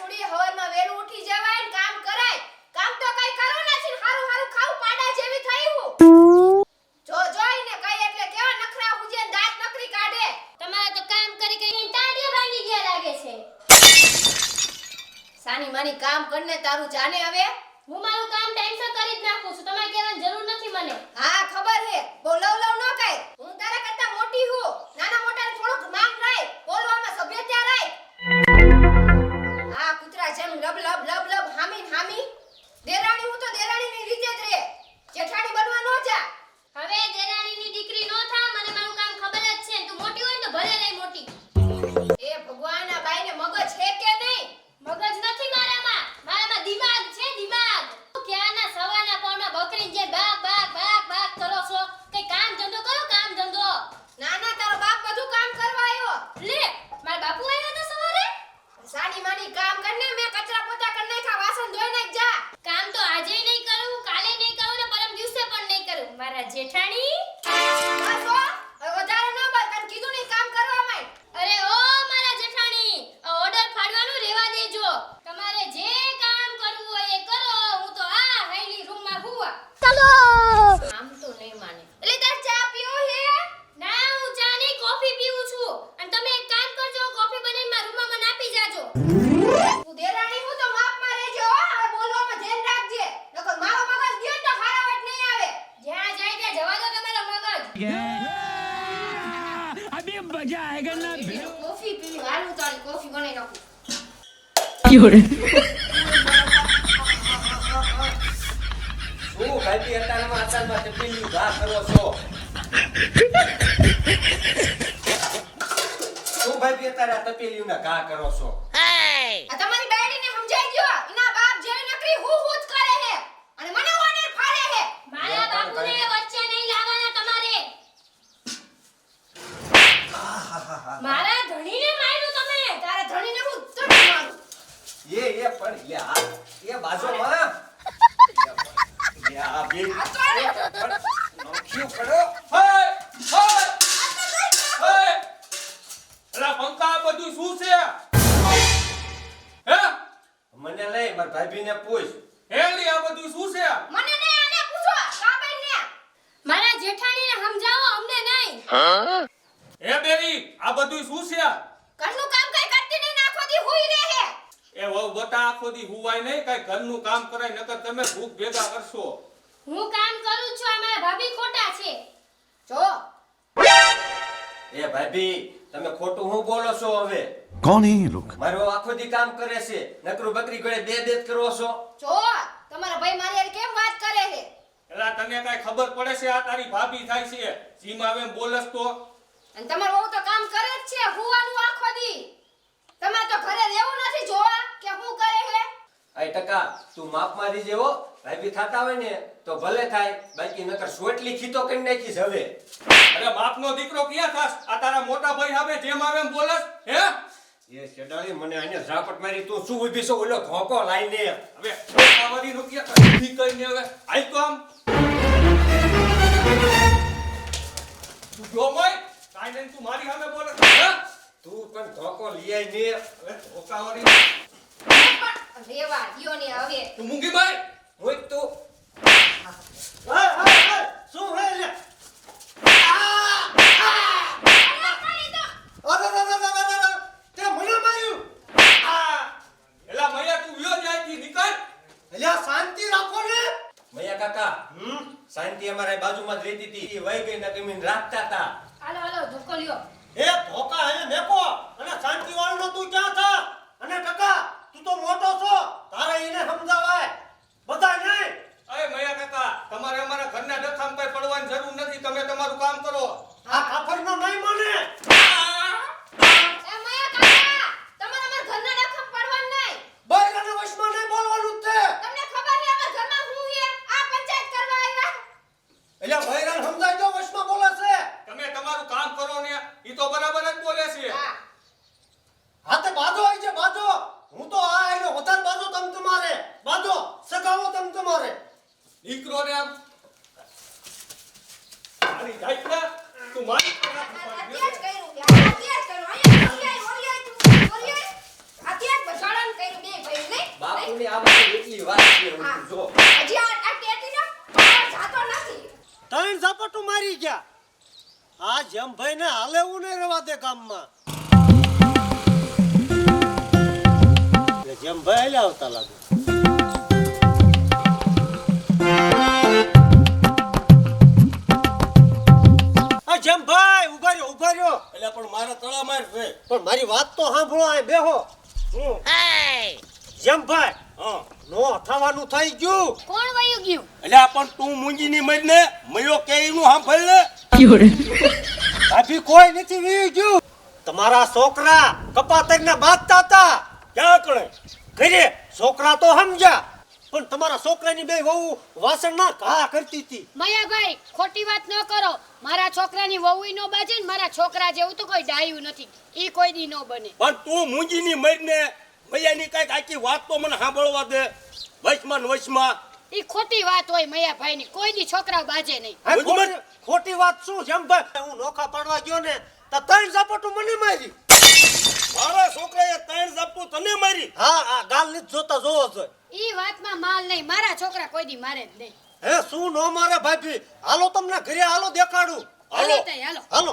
સુડી હવારમાં વેલું ઉઠી જવાય ને કામ કરાય. કામ તો કઈ કરું નથી હારું હારું ખાવ પાડા જેવી થઈ હું. જો જોઈને કઈ એટલે કેવા નખરા ઉજે દાંત નકરી કાઢે. તમારે તો કામ કરી કરી તાડી વાગી ગયા લાગે છે. સાની માની કામ કરને તારું જાને હવે? જેઠાણી બસ હો હવે વધારે ન બોલ તને કીધું નહીં કામ કરવા માંડ અરે ઓ મારા જેઠાણી આ ઓર્ડર ફાડવાનું રેવા દેજો તમારે જે કામ કરવું હોય એ કરો હું તો આ હાઈલી રૂમમાં હુવા આમ તો નહીં માને એટલે તાર ચા પીવો હે ના હું ચા નહીં કોફી પીવું છું અને તમે એક કામ કરજો કોફી બનાવીને મારા રૂમમાં મને આપી જાજો તું દેરાણી હું તો માપમાં રહેજો હો હવે બોલવામાં ધ્યાન રાખજે નકર મારો મગજ ગયો ને તો હારા વાત નહીં આવે જ્યાં જાય ત્યાં જવા દો તમારા ગયા અભી મજા આયગા ના કોફી પીવી હાલ તો કોફી બનાવી નાખું યોરે શું ખાઈતી અટાણમાં અચાનમાં ચટણી ઘા કરો છો? શું ભાઈ અત્યારે આ તપેલીઓના ઘા કરો છો? માર ભાભીને પૂછ. હેલી આ બધું શું છે? મને ને આને પૂછો. કાબેલને મારા જેઠાણીને સમજાવો અમને નહીં. હે બેરી આ બધું શું છે? ઘરનું કામ કઈ કરતી નહીં નાખો દી હુઈ રહે. હે એ વહુ બટા આખો દી હુવાય નહીં કઈ ઘરનું કામ કરાય નકર તમે ભૂખ ભેગા કરશો. હું કામ કરું છું આ મારા ભાભી ખોટા છે. જો. એ ભાભી તમે ખોટું હું બોલો છો હવે? કોણ એ લોકો? મારો આખો દી કામ કરે છે. નકરું બકરી ગળે બે દેત કરો છો. જો તમારા ભાઈ મારી હારે કેમ વાત કરે છે? એલા તને કાઈ ખબર પડે છે આ તારી ભાભી થાય છે? સીમા વેમ બોલસ તો. અને તમારો બહુ તો કામ કરે જ છે હુવાનું આખો દી. તમારે તો ઘરે રહેવું નથી જોવા કે હું કરે છે? આઈ ટકા તું માફ મારી જેવો ભાભી થાતા હોય ને તો ભલે થાય બાકી નકર સોટલી ખીતો કરી નાખીશ હવે. અરે બાપનો દીકરો ક્યાં થાસ આ તારા મોટા ભાઈ હવે જેમ આવે એમ બોલસ હે? એ મને આને ઝાપટ મારી, તું શું ઊભી છો? ધોકો લાઈને. હવે આઈ તો જો મોય તું મારી સામે બોલે. તું પણ ધોકો લઈ હવે ધોકાવાળી. રેવા દ્યો ને હવે તું. મૂંગી ભાઈ હું તું શું હે તે મને માર્યું એલા મૈયા તું વ્યો જાય થી નીકળ અલ્યા શાંતિ રાખો ને મૈયા કાકા હમ શાંતિ બાજુમાં જ રહેતી હતી. વહી ગઈ ને રાખતા હતા. હાલો હાલો ધોકો લ્યો એ ધોકા હે મેકો અને શાંતિ વાળનો તું ક્યાં થા અને ટકા તું તો મોટો છો તારે એને સમજાવાય બધા નહીં અય મૈયા કાકા તમારે અમારા ઘરના ડખામ કઈ પડવાની જરૂર નથી તમે તમારું કામ કરો આ કાફરનો નહીં મને એ મયા કાકા તમારે અમારા ઘરના ડખમ પડવાનું નહીં બૈરાને વશમાં નહીં બોલવાનું જ તે તમને ખબર હે અમારા ઘરમાં હું હે આ પંચાયત કરવા આવ્યા એટલે બૈરાને સમજાય તો વશમાં બોલે છે તમે તમારું કામ કરો ને ઈ તો બરાબર જ બોલે છે હા હાથે બાજો આવી છે બાજો હું તો આ આયનો વધારે બાજો તમ તમારે બાજો સગાવો તમ તમારે દીકરો ને આમ મારી જાય ને તું મારી અત્યારે જ કર્યું કે અત્યારે જ કર્યું અહીંયા ઓરિયાઈ ઓરિયાઈ તું ઓરિયાઈ અત્યારે જ બજાડાને કર્યું બે ભાઈ નહીં બાપુની આ બધી એટલી વાત છે હું હા. જો હજી આ આ ટેટીનો બહાર જાતો નથી ત્રણ ઝાપટું મારી ગયા આ જેમ ભાઈ ને હાલે એવું નહીં રવા દે ગામમાં. જેમ ભાઈ હાલે આવતા લાગે. જેમ ભાઈ ઊભા રહ્યો ઊભા રહ્યો. એટલે પણ મારા તળા માર છે. પણ મારી વાત તો સાંભળો આ બેહો. હું જેમ ભાઈ હા. નો થવાનું થઈ ગયું. કોણ વયું ગયું? એટલે પણ તું મૂંગીની મરી ને મયો કે એનું સાંભળ ને ભાભી કોઈ નથી વી ગયું. તમારા છોકરા કપાતરના બાંધતા હતા. ક્યાં કણે ઘરે છોકરા તો સમજ્યા. પણ તમારા છોકરાની બે વહુ વાસણના ઘા કરતી હતી. મયાભાઈ ખોટી વાત ન કરો. મારા છોકરાની વહુય નો બાજે ને મારા છોકરા જેવું તો કોઈ ડાયું નથી. ઈ કોઈ દી નો બને. પણ તું મૂંગીની મર ને મૈયાની કંઈક આખી વાત તો મને સાંભળવા દે. વચમાં ને વચમાં ઈ ખોટી વાત હોય મૈયાભાઈ ની કોઈ દી છોકરા બાજે નહીં આ ખોટી- ખોટી વાત શું જેમ ભાઈ? હું નોખા પાડવા ગયો ને તો ત્રણ ઝાપટું મને મારી. મારા છોકરાએ ત્રણ ઝાપટું તને મારી. હા આ ગાલની જોતા જોવો જોઈએ ઈ વાતમાં માલ નહીં. મારા છોકરા કોઈ દી મારે જ નહીં. હે શું નો મારે ભાભી? હાલો તમને ઘરે હાલો દેખાડું. હાલો. તઈ, હાલો. હાલો.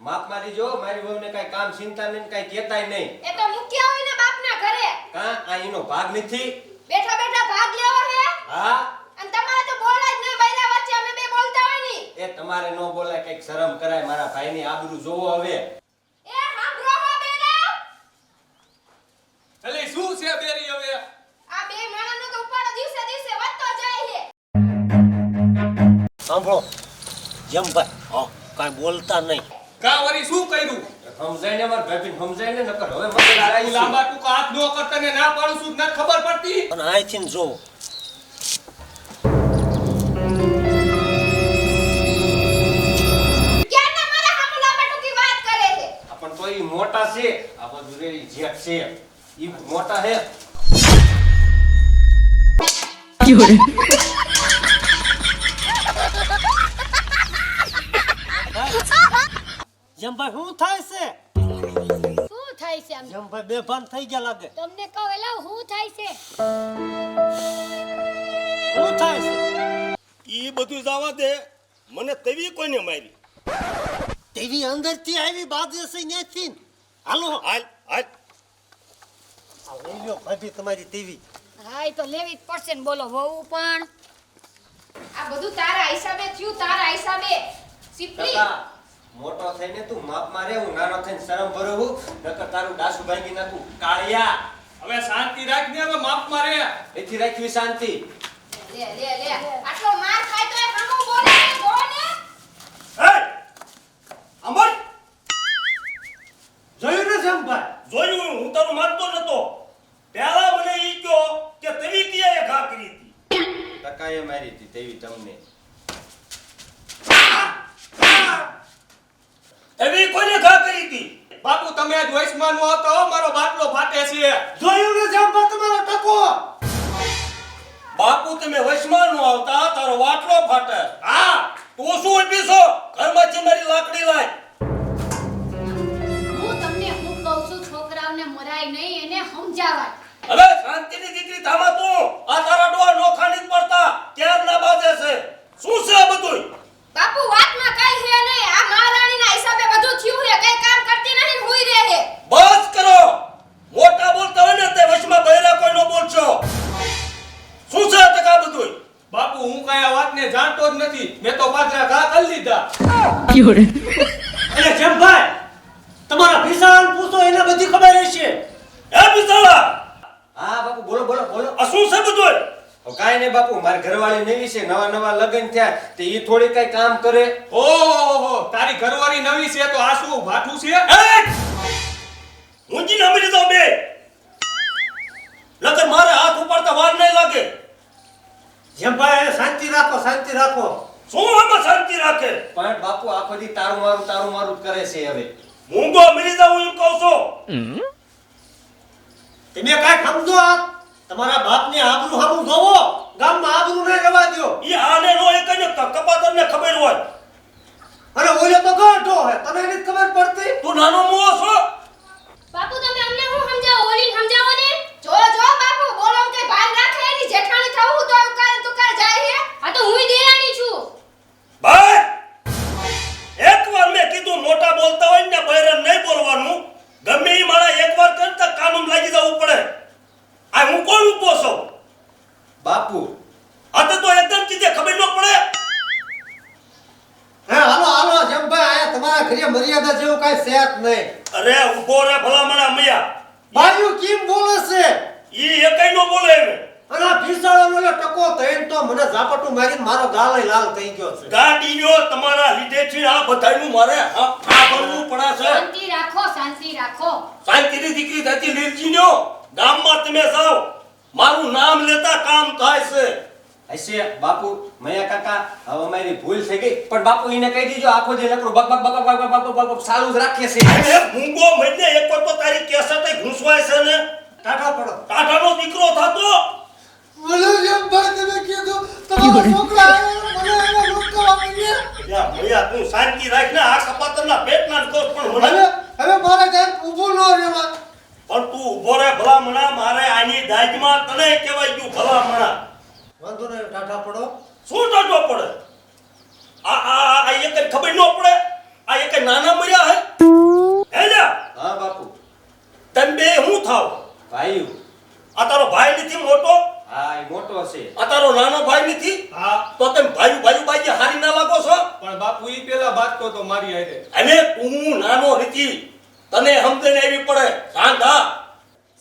માપ મારી જો મારી વહુને કઈ કામ ચિંતા નહીં કઈ કહેતાય નહીં. એ તો મુખ્ય હોય ને બાપના ઘરે. કા? આ એનો ભાગ નથી. બેઠા બેઠા ભાગ લેવો હે? હા. અને તમારે તો બોલાય જ નહીં બૈરા વચ્ચે અમે બે બોલતા હોયની. એ તમારે ન બોલાય કંઈક શરમ કરાય મારા ભાઈની આબરૂ જોવો હવે. એ હાંભરો હો બેડા એટલે શું છે બેરી હવે? આ બે માણાનો તો ઉપાડો દિવસે દિવસે વધતો જાય છે. સાંભળો. જેમ ભાઈ હા કાંઈ બોલતા નહીં. કા વળી શું કર્યું? સમજાય ને મારા ભાભી સમજાય નકર હવે મને તું લાંબા ટૂંકા હાથ નો કરતા ને ના પાડું છું ન ખબર પડતી? પણ અહીંથી ને જોવો ક્યારના મારા હામુ લાંબાટુકી વાત કરે છે? પણ તો ઈ મોટા છે આ બધું રે જેટ છે. ઈ મોટા છે. જેમ ભાઈ શું થાય છે? શું થાય છે આમ? જેમ ભાઈ બેભાન થઈ ગયા લાગે. તમને કહો એલા શું થાય છે? શું થાય છે? એ બધું જવા દે. મને તેવી કોઈને મારી? તેવી અંદરથી આવી બાદ છે ત્યાંથી હાલો. હાલ હાલ. લઈ લ્યો ભાભી તમારી તેવી. હા એ તો લેવી જ પડશે ને બોલો વહુ પણ. આ બધું તારા હિસાબે થયું તારા હિસાબે. સિપલી. મોટો થઈને તું માપ મારે હું નાનો થઈને શરમ ભરવું નકર તારું ડાસુ ભાંગી નાખું કાળિયા! હવે શાંતિ રાખ ને હવે માપ મારે એથી રાખવી શાંતિ. લે લે લે. આટલો માર ખાય તો એ હામુ બોલે છે, એ અમર! જોયું ને જેમ જોયું હું તારું માનતો નતો. પહેલા મને ઈ કયો કે તેવી કિયાએ ઘા કરી હતી? ટકાએ મારી હતી તેવી તમને તેવી કોઈને ઘા કરી હતી બાપુ તમે આજ વૈશ્વમાં નો હતો મારો બાટલો ફાટે છે. જોયું ને જેમ ભાઈ તમારો ટકો? બાપુ તમે વશમાં નો આવતા તારો વાટલો ફાટે. હા. તું શું ઊભી ઘરમાં મારી લાકડી લાય. હું તમને હું કહું છું છોકરાઓને મરાય નહીં એને સમજાવાય. હવે શાંતિની દીકરી થામા તું. આ તારા ડોહા નોખા જ પડતા. ક્યાર ના બાજે છે. શું છે આ બધું મેં તો પાત્રા ઘા કરી લીધા. એટલે જેમ ભાઈ તમારા વિશાલ પૂછો એને બધી ખબર રહેશે એ બિચારા હા બાપુ બોલો બોલો બોલો. આ શું છે બધું હવે કાંઈ નહીં બાપુ મારી ઘરવાળી નવી છે નવા નવા લગ્ન થયા તે ઈ થોડી કઈ કામ કરે. ઓહો તારી ઘરવાળી નવી છે તો આ શું ભાઠું છે? એ ઊંચી ના મરી જાવ બે. નકર મારે હાથ ઉપાડતા વાર નહીં લાગે. જેમ ભાઈ શાંતિ રાખો શાંતિ રાખો. શું આમાં શાંતિ રાખે? પણ બાપુ આખો દી તારું મારું તારું મારું જ કરે છે હવે. મૂંગો મરી જાઉં એમ કહું છું. તમે કાઈ સમજો આ? તમારા બાપની આબરૂ સામું જોવો ગામમાં આબરૂ ન રહેવા દ્યો. ઈ આને નો એક જ કપાતરને ખબર હોય. અને ઓલો તો ગાંઠો હે તને એની ખબર પડતી? તું નાનો મો છો. બાપુ તમે અમને હું સમજાવો? ઓલી સમજાવો ને. જો જો બાપુ બોલો કે ભાન રાખે એની જેઠાણી થવું તો એવું તો તું જાય હે. આ તો હું દેરાણી છું. ભાઈ એકવાર મેં કીધું મોટા બોલતા હોય ને બહેરન નહીં બોલવાનું. ગમે એ મારા એકવાર કરે તો કાનૂન લાગી જવું પડે. આ હું કોણ ઊભો છું? બાપુ. આ તો એકદમ કીધે ખબર ન પડે. હે હાલો હાલો જમભાઈ આયા તમારા ઘરે મર્યાદા જેવું કાઈ સેટ નહીં. અરે ઊભો રે ભલામણા મૈયા બાયું કેમ બોલે છે ઈ એકેય નો બોલે એમ અને આ ભીસાળાનો ઓલો ટકો થઈને તો મને ઝાપટું મારીને મારો ગાલે લાલ થઈ ગયો છે ગાડીઓ તમારા લીધેથી આ બધાયનું મારે આ આ ભરવું પડે છે શાંતિ રાખો શાંતિ રાખો. શાંતિની દીકરી થતી લીલજીનો ગામમાં તમે જાઓ. મારું નામ લેતા કામ થાય છે. હશે બાપુ મયા કાકા હવે અમારી ભૂલ થઈ ગઈ. પણ બાપુ એને કહી દીજો આખો જે નકરો બક બક બક બક બક બક બક ચાલુ જ રાખે છે. અને ભૂંગો મહિને એક વાર તો તારી કેસેટ ઘૂસવાય છે ને. ટાટા પડો. ટાટાનો દીકરો થતો. બોલો જેમ ભાઈ તમે કીધું તમારો છોકરા આવ્યા, મને એને રોકવા માંડ્યા. યા મયા તું શાંતિ રાખ ને આ કપાતરના પેટના કોસ પણ મને હવે હવે મારે ક્યાંક ઊભું ન રહેવાય પણ તું ઊભો રે ભલામણા મારે આની દાજમાં તને કહેવાય ગયું ભલામણા. વાંધો ને ટાટા પડો. શું ટાટો પડે? આ આ આ- એક ખબર ન પડે? આ એક નાના મર્યા હે? હે હા બાપુ. તન બે હું થાવ? ભાઈ આ તારો ભાઈ નથી મોટો? હા એ મોટો છે. આ તારો નાનો ભાઈ નથી? હા. તો તમે ભાઈ ભાઈ ભાઈ હારી ના લાગો છો? પણ બાપુ ઈ પેલા વાત તો મારી હારે. અને તું નાનો નથી. તને સમજણ આવી પડે. સાંધા હા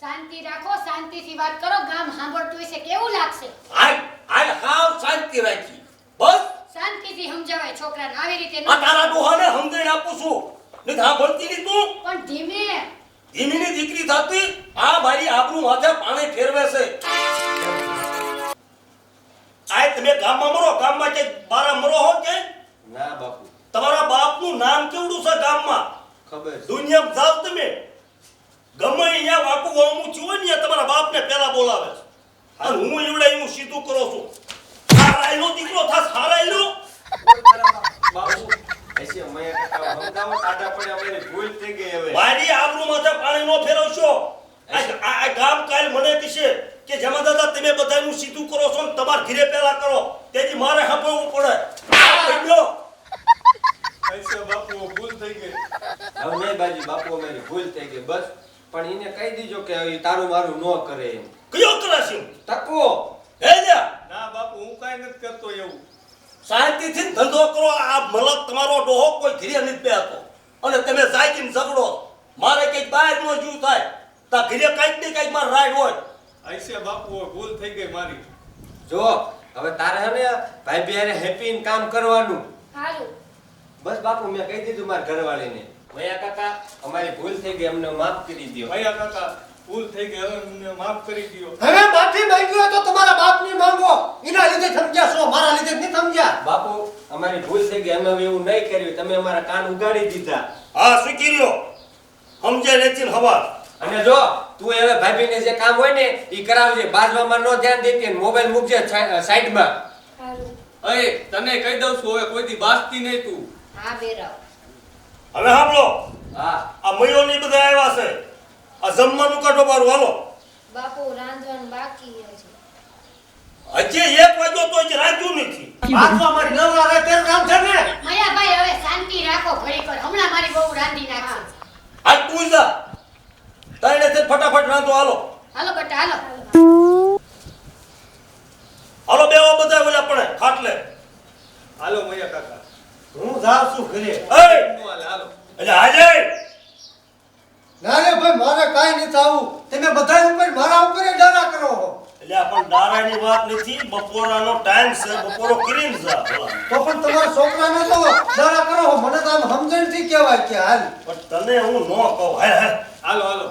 શાંતિ રાખો શાંતિથી વાત કરો ગામ સાંભળતું હશે કેવું લાગશે? આય આય હાવ શાંતિ રાખી. બસ. શાંતિથી સમજાવાય છોકરાને આવી રીતે ન આ તારા ડોહાને સમજણ આપું છું. નહીં સાંભળતી નહીં તું? પણ ધીમે. ધીમીની દીકરી થતી આ મારી આબરૂ માથે પાણી ફેરવે છે. આય તમે ગામમાં મરો ગામમાં કે બારા મરો હો કે? ના બાપુ. તમારા બાપનું નામ કેવડું છે ગામમાં? ખબર છે. દુનિયામાં જાવ તમે. ગમે અહીંયા વાકું વામું હોય ને ત્યાં તમારા બાપને પહેલા બોલાવે છે. અને હું એવડે એનું સીધું કરો છું. હારાયનો દીકરો થાસ હારાયનો બાપુ મારી આબરૂ માથે પાણી નો ફેરવશો. આ ગામ કાલ મને કહેશે કે જમા દાદા તમે બધાનું સીધું કરો છો ને તમાર ઘીરે પહેલા કરો. તેથી મારે સાંભળવું પડે. બાપુ ભૂલ થઈ ગઈ. હવે નહીં બાજી બાપુ અમારી ભૂલ થઈ ગઈ. બસ. પણ એને કહી દીજો કે હવે તારું મારું ન કરે એમ. કયો કરાશી તકવો હે જા. ના બાપુ હું કાંઈ નથી કરતો એવું. શાંતિથી ધંધો કરો આ મલક તમારો ડોહો કોઈ ઘીરે નથી બેહતો. અને તમે જાગીને ઝઘડો. મારે કંઈક બહાર નો જીવ થાય. તા ઘીરે કંઈક ને કંઈક મારે રાઈડ હોય. આઈસે બાપુ ભૂલ થઈ ગઈ મારી. જો હવે તારે હે ને ભાઈ બિહારે હેપી કામ કરવાનું. સારું બસ બાપુ મેં કહી દીધું મારા ઘરવાળીને. મયા કાકા અમારી ભૂલ થઈ ગઈ અમને માફ કરી દો ભયા કાકા ભૂલ થઈ ગઈ અમને માફ કરી દો હવે માફી માંગી હોય તો તમારા બાપની માંગો. એના લીધે સમજ્યા છો મારા લીધે નહીં સમજ્યા. બાપુ અમારી ભૂલ થઈ ગઈ અમે એવું નહીં કર્યું. તમે અમારા કાન ઉગાડી દીધા. હા શીખી લો સમજે નથી હવા. અને જો તું હવે ભાભીને જે કામ હોય ને એ કરાવજે. બાજવામાં ન ધ્યાન દેતી મોબાઈલ મૂકજે છા- સાઈડમાં. અરે તને કહી દઉં છું હવે કોઈ દી બાજતી નહીં તું. હા બેરાવ હવે સાંભળો. હા. આ મયોની બધા આવ્યા છે. આ જમવાનું કાઢો બારું હાલો. બાપુ રાંધવાનું બાકી છે. હજી એક વાગ્યો તો હજી રાંધ્યું નથી. બાજવા મારી નવરા રહે તેનું કામ છે ને? મયાભાઈ હવે શાંતિ રાખો ઘડીક વાર હમણાં મારી બહુ રાંધી નાખશે આજ તું જા. તાઈને તે ફટાફટ રાંધો હાલો. હાલો બટા હાલો. હાલો બેવા બધા ઓલા પણ ખાટલે. હાલો મૈયા કાકા. હું જાઉં છું ઘરે. એ નો હાલે હાલો એટલે હાજે ના રે ભાઈ મારે કાઈ નહીં થાવું તમે બધા ઉપર મારા ઉપર ડરા કરો. એટલે આ પણ દારાની વાત નથી બપોરાનો ટાઈમ છે બપોરો કરીને છે. તો પણ તમારા છોકરાને તો ડરા કરો. મને તો આમ સમજણથી કહેવાય કે હાલ. પણ તને હું ન કહું. હે હાલો હાલો.